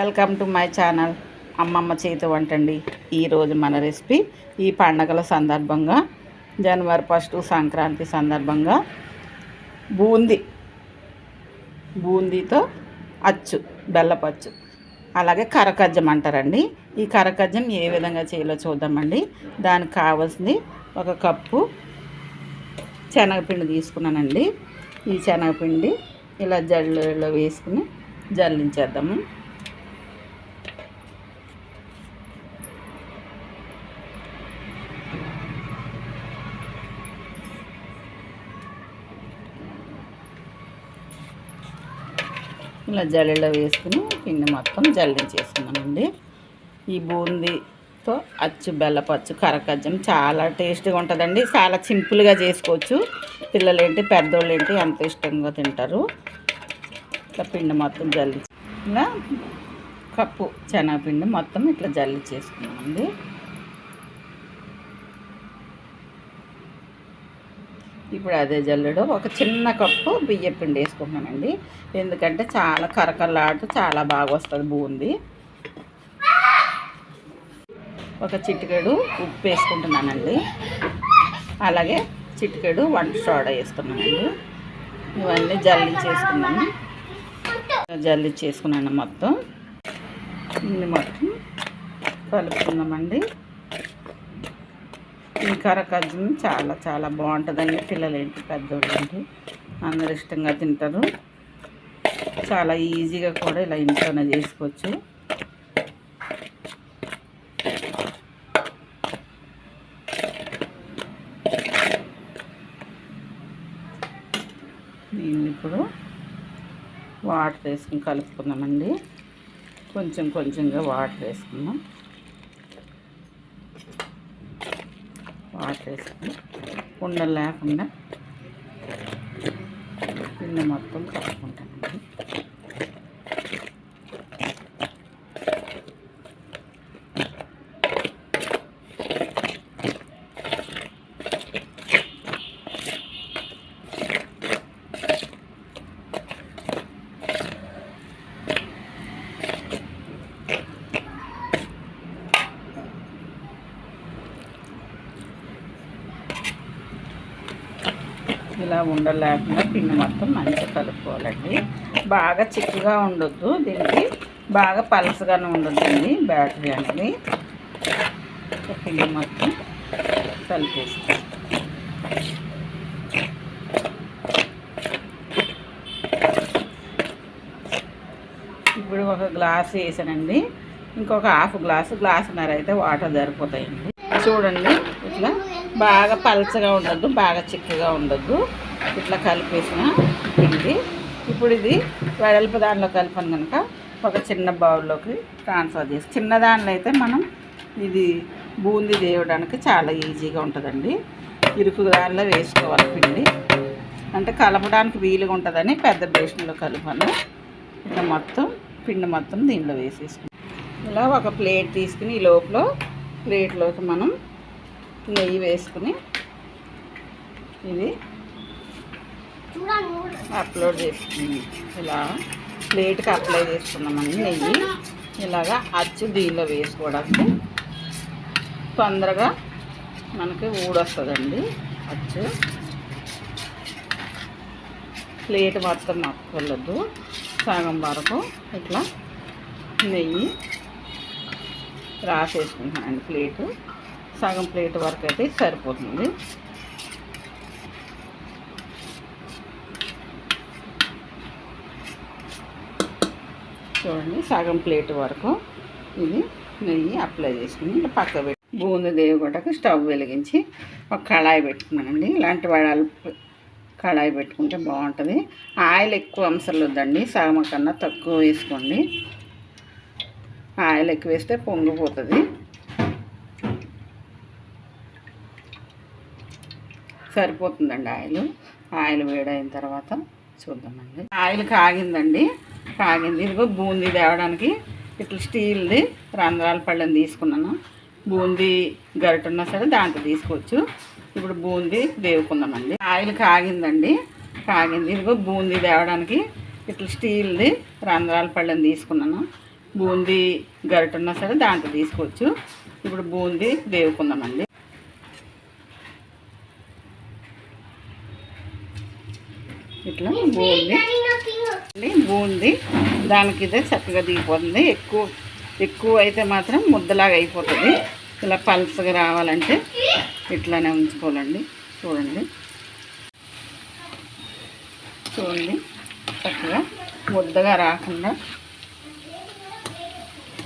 Welcome to my channel అమ్మమ్మ చేతి వంట అండి. ఈరోజు మన రెసిపీ ఈ పండగల సందర్భంగా జనవరి ఫస్ట్ సంక్రాంతి సందర్భంగా బూందీ. బూందీతో అచ్చు బెల్లపచ్చు అలాగే కరకజ్జం అంటారండి. ఈ కరకజ్జం ఏ విధంగా చేయాలో చూద్దామండి. దానికి కావాల్సింది ఒక కప్పు శనగపిండి తీసుకున్నానండి. ఈ శనగపిండి ఇలా జల్లులో వేసుకుని జల్లించేద్దాము. ఇలా జల్లిలో వేసుకుని పిండి మొత్తం జల్లించేసుకున్నామండి ఈ బూందీతో అచ్చు బెల్లపచ్చు కరకజ్జం చాలా టేస్ట్గా ఉంటుందండి. చాలా సింపుల్గా చేసుకోవచ్చు. పిల్లలు ఏంటి పెద్దోళ్ళు ఏంటి ఎంత ఇష్టంగా తింటారు. ఇట్లా పిండి మొత్తం జల్లి ఇలా కప్పు శనగపిండి మొత్తం ఇట్లా జల్లి చేసుకున్నామండి. ఇప్పుడు అదే జల్లుడు. ఒక చిన్న కప్పు బియ్య పిండి వేసుకుంటున్నానండి. ఎందుకంటే చాలా కరకరలాడుతూ చాలా బాగా వస్తుంది బూంది. ఒక చిటికెడు ఉప్పు వేసుకుంటున్నానండి. అలాగే చిటికెడు వంట సోడా వేసుకున్నానండి. ఇవన్నీ జల్లించేసుకున్నాను. జల్లించేసుకున్నాను మొత్తం. ఇన్ని మొత్తం కలుపుకుందామండి. ఈ కరకజ్జం చాలా చాలా బాగుంటుందండి. పిల్లలేంటి పెద్దోళ్ళేంటి? పెద్దోళ్ళు అందరు ఇష్టంగా తింటారు. చాలా ఈజీగా కూడా ఇలా ఇంట్లోనే చేసుకోవచ్చు. దీన్ని ఇప్పుడు వాటర్ వేసుకుని కలుపుకుందామండి. కొంచెం కొంచెంగా వాటర్ వేసుకుందాం. వాటర్ వేసుకుని ఉండలు లేకుండా పిండి మొత్తం కలుపుకుంటానండి ఇలా ఉండలేకుండా పిండి మొత్తం మంచిగా కలుపుకోవాలండి. బాగా చిక్కుగా ఉండొద్దు దీనికి. బాగా పలసగానే ఉండొద్దండి బ్యాటరీ అనేది పిండి మొత్తం కలిపేస్తాం. ఇప్పుడు ఒక గ్లాస్ వేసానండి. ఇంకొక హాఫ్ గ్లాసు గ్లాసున్నర అయితే వాటర్ సరిపోతాయండి. చూడండి ఇట్లా బాగా పలచగా ఉండద్దు బాగా చిక్కగా ఉండద్దు. ఇట్లా కలిపేసిన పిండి. ఇప్పుడు ఇది వెడల్పు దానిలో కలిపాను కనుక ఒక చిన్న బౌల్లోకి ట్రాన్స్ఫర్ చేసి చిన్న దానిలో అయితే మనం ఇది బూందీ దేవడానికి చాలా ఈజీగా ఉంటుందండి. ఇరుకు దానిలో వేసుకోవాలి పిండి. అంటే కలపడానికి వీలుగా ఉంటుందని పెద్ద బేషన్లో కలిపాను. ఇట్లా మొత్తం పిండి మొత్తం దీనిలో వేసేసుకున్నాం. ఇలా ఒక ప్లేట్ తీసుకుని ఈ లోపల ప్లేట్లోకి మనం నెయ్యి వేసుకుని ఇది అప్లోడ్ చేసుకున్నాం ఇలా ప్లేట్కి అప్లై చేసుకున్నామండి నెయ్యి. ఇలాగా అచ్చు దీనిలో వేసుకోవడానికి తొందరగా మనకి ఊడొస్తుందండి అచ్చు. ప్లేట్ మొత్తం మక్కలొద్దు సగం వరకు ఇట్లా నెయ్యి రాసేసుకుంటున్నానండి ప్లేటు. సగం ప్లేట్ వరకు అయితే సరిపోతుంది. చూడండి సగం ప్లేట్ వరకు ఇది నెయ్యి అప్లై చేసుకుని ఇట్లా పక్క పెట్టి బూందీ దేవుగొట్టకు స్టవ్ వెలిగించి ఒక కళాయి పెట్టుకున్నానండి ఇలాంటి వడాలు కళాయి పెట్టుకుంటే బాగుంటుంది. ఆయిల్ ఎక్కువ అంశాలు వద్దండి సగం కన్నా తక్కువ వేసుకోండి. ఆయిల్ ఎక్కువ వేస్తే పొంగిపోతుంది. సరిపోతుందండి ఆయిల్. ఆయిల్ వేడైన తర్వాత చూద్దామండి. ఆయిల్ కాగిందండి. కాగింది ఇదిగో బూందీ తేవడానికి ఇట్లా స్టీల్ది రంధ్రాల పళ్ళని తీసుకున్నాను. బూందీ గరిటన్నా సరే దాంట్లో తీసుకోవచ్చు. ఇప్పుడు బూందీ దేవుకుందామండి ఆయిల్ కాగిందండి. కాగింది. ఇదిగో బూందీ తేవడానికి ఇట్లా స్టీల్ది రంధ్రాల పళ్ళని తీసుకున్నాను. బూందీ గరిటన్నా సరే దాంట్లో తీసుకోవచ్చు. ఇప్పుడు బూందీ దేవుకుందామండి ఇట్లా బూంది. బూంది. దానికి ఇదే చక్కగా దిగిపోతుంది. ఎక్కువ ఎక్కువ అయితే మాత్రం ముద్దలాగా అయిపోతుంది. ఇలా పల్సగా రావాలంటే ఇట్లానే ఉంచుకోవాలండి. చూడండి. చూడండి. చక్కగా ముద్దగా రాకుండా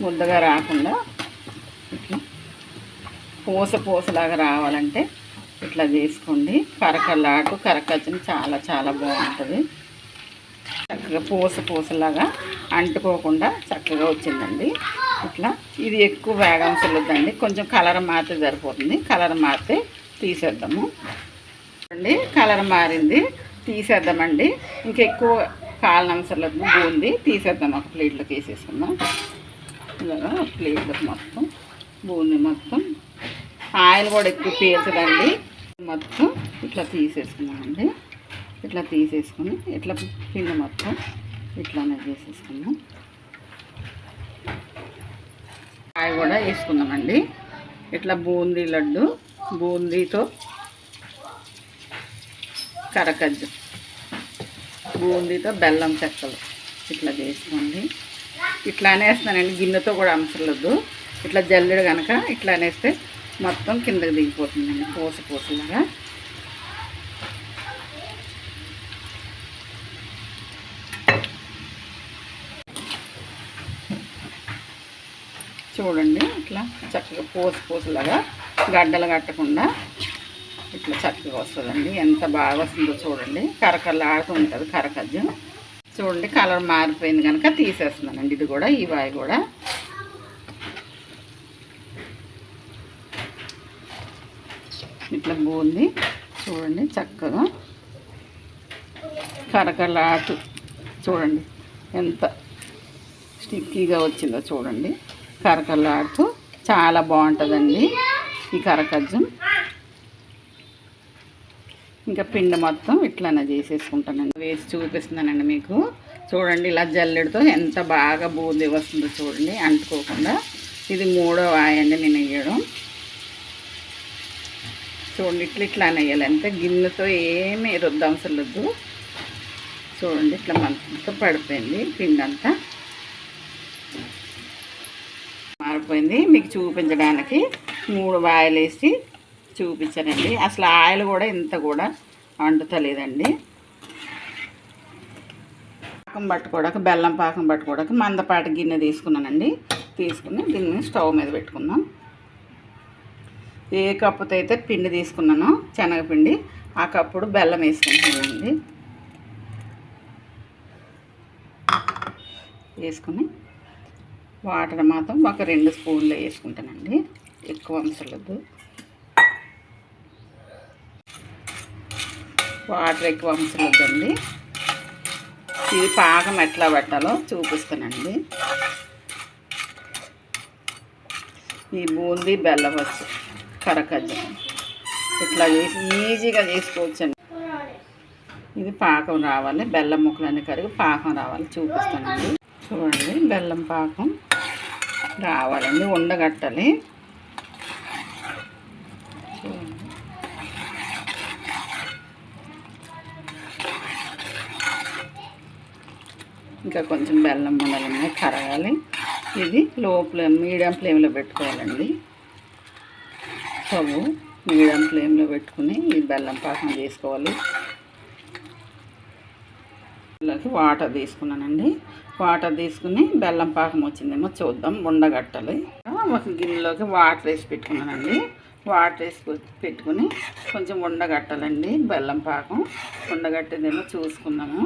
ముద్దగా రాకుండా ఇట్లా పూస పూసలాగా రావాలంటే ఇట్లా చేసుకోండి. కరకల్లాటు కరకచ్చని చాలా చాలా బాగుంటుంది. చక్కగా పూస పూసలాగా అంటుకోకుండా చక్కగా వచ్చిందండి. ఇట్లా ఇది ఎక్కువ వేగం చల్లుద్దండి కొంచెం కలర్ మారితే సరిపోతుంది. కలర్ మారితే తీసేద్దాము. అండి కలర్ మారింది. తీసేద్దామండి. ఇంకెక్కువ కాలనంసలు బూంది. తీసేద్దాం ఒక ప్లేట్లోకి వేసేసుకుందాం. ఇలాగా ప్లేట్లోకి మొత్తం బూంది మొత్తం. ఆయిల్ కూడా ఎక్కువ పీల్చదండి. మొత్తం ఇట్లా తీసేసుకున్నామండి. ఇట్లా తీసేసుకుని ఇట్లా పిండి మొత్తం ఇట్లానే చేసేసుకున్నాం. కాయ కూడా వేసుకున్నామండి. ఇట్లా బూందీ లడ్డు బూందీతో కరకజ్జు బూందీతో బెల్లం చెక్కలు ఇట్లా చేసుకోండి. ఇట్లా అనేస్తానండి గిన్నెతో కూడా అంశలొద్దు ఇట్లా జల్లెడు కనుక ఇట్లా అనేస్తే మొత్తం కిందకి దిగిపోతుందండి. పూస పూసలాగా చూడండి ఇట్లా చక్కగా పూస పూసలాగా గడ్డలు కట్టకుండా ఇట్లా చక్కగా వస్తుందండి. ఎంత బాగా వస్తుందో చూడండి. కరకరలు ఆడుతూ ఉంటుంది కరకజ్జం. చూడండి కలర్ మారిపోయింది కనుక తీసేస్తున్నానండి. ఇది కూడా ఈ వాయి కూడా. ఇట్లా బూంది. చూడండి చక్కగా. కరకలాటు. చూడండి ఎంత స్టిక్కీగా వచ్చిందో చూడండి. కరకలాడుతూ చాలా బాగుంటుందండి ఈ కరకజ్జం. ఇంకా పిండి మొత్తం ఇట్లానే చేసేసుకుంటానండి. వేసి చూపిస్తున్నానండి మీకు. చూడండి ఇలా జల్లెడితో ఎంత బాగా బూంది వస్తుందో చూడండి. అంటుకోకుండా. ఇది మూడో వాయండి నేను వేయడం చూడండి ఇట్లా ఇట్లానే అనేయాలి అంతే గిన్నెతో ఏమీ రుద్దవసరం లేదు. చూడండి ఇట్లా మంచిగా పడిపోయింది పిండి అంతా మారిపోయింది. మీకు చూపించడానికి మూడు ఆయిల్ వేసి చూపించానండి. అసలు ఆయిల్ కూడా ఇంత కూడా అంటుతలేదండి. పాకం పట్టుకోవడానికి బెల్లం పాకం పట్టుకోవడానికి మందపాటి గిన్నె తీసుకున్నానండి. తీసుకుని దీన్ని స్టవ్ మీద పెట్టుకుందాం. ఏ కప్పుతో అయితే పిండి తీసుకున్నానో శనగపిండి ఆ కప్పుడు బెల్లం వేసుకుంటున్నానండి. వేసుకుని వాటర్ మాత్రం ఒక రెండు స్పూన్లు వేసుకుంటానండి. ఎక్కువ అంశలద్దు వాటర్ ఎక్కువ అంశలద్దండి ఇది పాకం ఎట్లా పెట్టాలో చూపిస్తానండి. ఈ బూందీ బెల్లం వచ్చి. కరకజ్జం. ఇట్లా చేసి ఈజీగా చేసుకోవచ్చండి. ఇది పాకం రావాలి బెల్లం ముక్కలన్నీ కరిగి పాకం రావాలి చూపిస్తానండి. చూడండి బెల్లం పాకం రావాలండి ఉండగట్టాలి. ఇంకా కొంచెం బెల్లం ఉండలు కరగాలి. ఇది లో మీడియం ఫ్లేమ్లో పెట్టుకోవాలండి. స్టవ్ మీడియం ఫ్లేమ్లో పెట్టుకుని ఈ బెల్లం పాకం చేసుకోవాలి. ఇలాగే వాటర్ తీసుకున్నానండి. వాటర్ తీసుకుని బెల్లం పాకం వచ్చిందేమో చూద్దాం ఉండగట్టాలి ఒక గిన్నెలోకి వాటర్ వేసి పెట్టుకున్నానండి. వాటర్ వేసి పెట్టుకుని కొంచెం ఉండగట్టాలండి బెల్లం పాకం. ఉండగట్టేదేమో చూసుకుందాము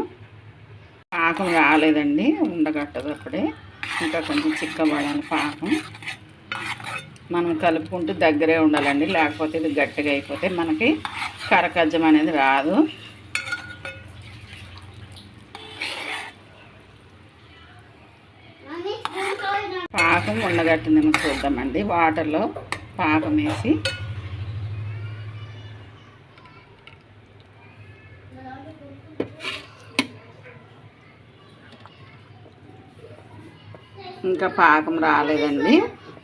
పాకం రాలేదండి ఉండగట్టదు అప్పుడే. ఇంకా కొంచెం చిక్కబడాలి పాకం. మనం కలుపుకుంటూ దగ్గరే ఉండాలండి. లేకపోతే ఇది గట్టిగా అయిపోతే మనకి కరకజ్జం అనేది రాదు. పాకం ఉండగట్టిందేమో చూద్దామండి. వాటర్లో పాకం వేసి ఇంకా పాకం రాలేదండి.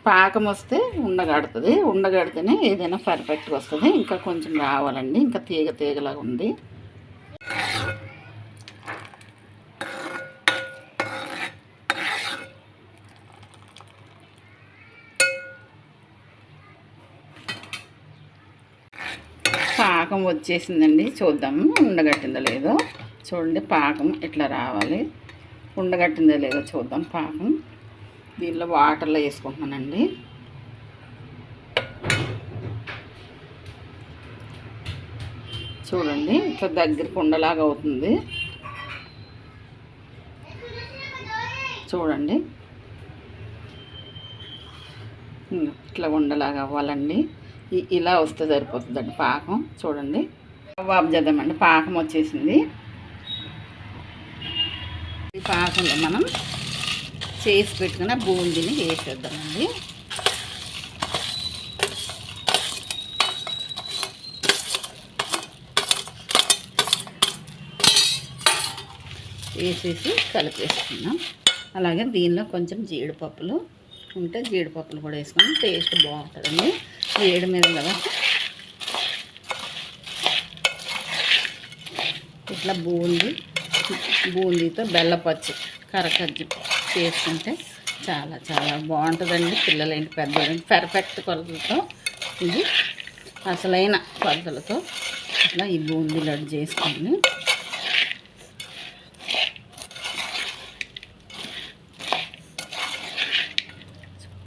పాకం వస్తే ఉండగడుతుంది. ఉండగడితేనే ఏదైనా పర్ఫెక్ట్గా వస్తుంది. ఇంకా కొంచెం రావాలండి. ఇంకా తీగ తీగలాగా ఉంది. పాకం వచ్చేసిందండి. చూద్దాము ఉండగట్టిందో లేదో. చూడండి పాకం ఇట్లా రావాలి. ఉండగట్టిందో లేదో చూద్దాం. పాకం దీనిలో వాటర్లో వేసుకుంటున్నానండి. చూడండి ఇట్లా దగ్గర ఉండలాగా అవుతుంది. చూడండి. ఇట్లా ఉండలాగా అవ్వాలండి. ఇలా వస్తే సరిపోతుందండి పాకం. చూడండి. బాబు చేద్దామండి పాకం వచ్చేసింది. ఈ పాకంలో మనం చేసి పెట్టుకున్న బూందీని వేసేద్దామండి. వేసేసి కలిపేసుకున్నాం అలాగే దీనిలో కొంచెం జీడిపప్పులు ఉంటే జీడిపప్పులు కూడా వేసుకొని టేస్ట్ బాగుంటుందండి. వేడి మీద కదా ఇట్లా బూందీ బూందీతో బెల్లపచ్చి కరకజ్జి చేసుకుంటే చాలా చాలా బాగుంటుందండి. పిల్లలేంటి పెద్దలేంటి పర్ఫెక్ట్ కొలతలతో ఇది అసలైన కొలతలతో ఇట్లా ఈ బూందీ లడ్డు చేసుకొని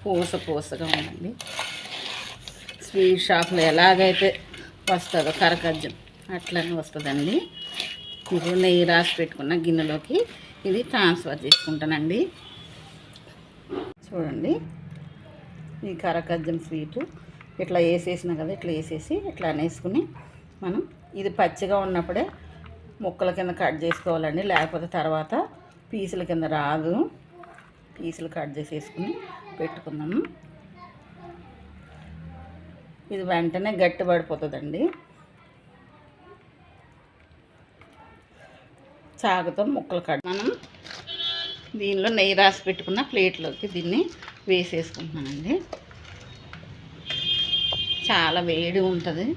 పూస పూసగా ఉందండి. స్వీట్ షాప్లో ఎలాగైతే వస్తుందో కరకజ్జం అట్లనే వస్తుందండి. ఇప్పుడు నెయ్యి రాసి పెట్టుకున్న గిన్నెలోకి ఇది ట్రాన్స్ఫర్ చేసుకుంటానండి. చూడండి. ఈ కరకజ్జం స్వీటు ఇట్లా వేసేసిన కదా ఇట్లా వేసేసి ఇట్లా అనేసుకుని మనం ఇది పచ్చిగా ఉన్నప్పుడే ముక్కల కింద కట్ చేసుకోవాలండి. లేకపోతే తర్వాత పీసుల కింద రాదు. పీసులు కట్ చేసేసుకుని పెట్టుకుందాము. ఇది వెంటనే గట్టి పడిపోతుందండి. సాగుతాం ముక్కలు కట్. మనం దీనిలో నెయ్యి రాసి పెట్టుకున్న ప్లేట్లోకి దీన్ని వేసేసుకుంటున్నానండి. చాలా వేడి ఉంటుంది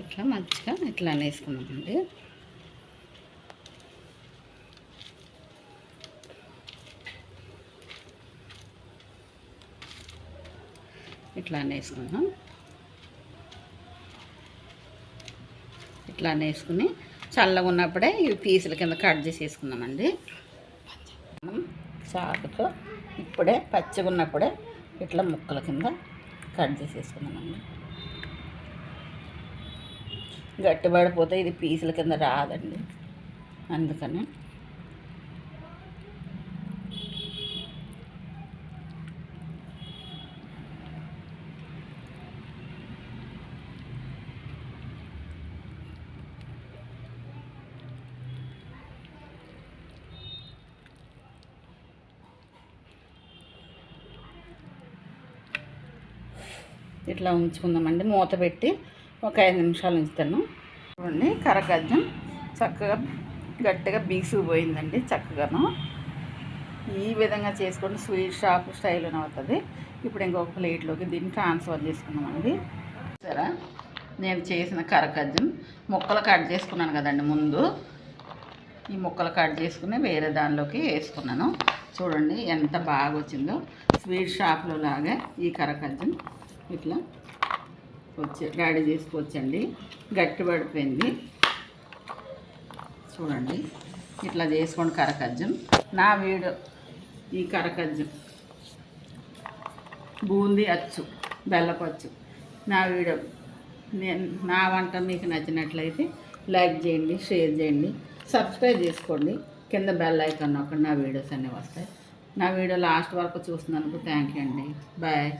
ఇట్లా మంచిగా ఇట్లా అనేసుకున్నామండి ఇట్లా అనేసుకున్నాం ఇట్లా అనేసుకుని చల్లగా ఉన్నప్పుడే ఇవి పీసుల కింద కట్ చేసేసుకున్నామండి. చాకుతో ఇప్పుడే పచ్చిగా ఉన్నప్పుడే ఇట్లా ముక్కల కింద కట్ చేసేసుకున్నామండి. గట్టిపడిపోతే ఇది పీసుల కింద రాదండి. అందుకని. ఇట్లా ఉంచుకుందామండి. మూత పెట్టి ఒక ఐదు నిమిషాలు ఉంచుతాను. చూడండి కరగజ్జం చక్కగా గట్టిగా బీసుకుపోయిందండి చక్కగాను. ఈ విధంగా చేసుకుంటే స్వీట్ షాప్ స్టైల్లోనే అవుతుంది. ఇప్పుడు ఇంకొక ప్లేట్లోకి దీన్ని ట్రాన్స్ఫర్ చేసుకున్నామండి సరే నేను చేసిన కరకజ్జం ముక్కలు కట్ చేసుకున్నాను కదండి ముందు. ఈ ముక్కలు కట్ చేసుకుని వేరే దానిలోకి వేసుకున్నాను. చూడండి ఎంత బాగా వచ్చిందో స్వీట్ షాప్లో లాగా ఈ కరకజ్జం ఇట్లా చేసుకోవచ్చు రెడీ చేసుకోవచ్చండి. గట్టి పడిపోయింది. చూడండి ఇట్లా చేసుకోండి కరకజ్జం. నా వీడు ఈ కరకజ్జం. బూందీ అచ్చు బెల్లపచ్చు. నా వీడియో నేను నా వంట మీకు నచ్చినట్లయితే లైక్ చేయండి షేర్ చేయండి సబ్స్క్రైబ్ చేసుకోండి. కింద బెల్ ఐకాన్ నొక్కండి నా వీడియోస్ అన్నీ వస్తాయి. నా వీడియో లాస్ట్ వరకు చూస్తున్నందుకు థ్యాంక్ యూ అండి. బాయ్.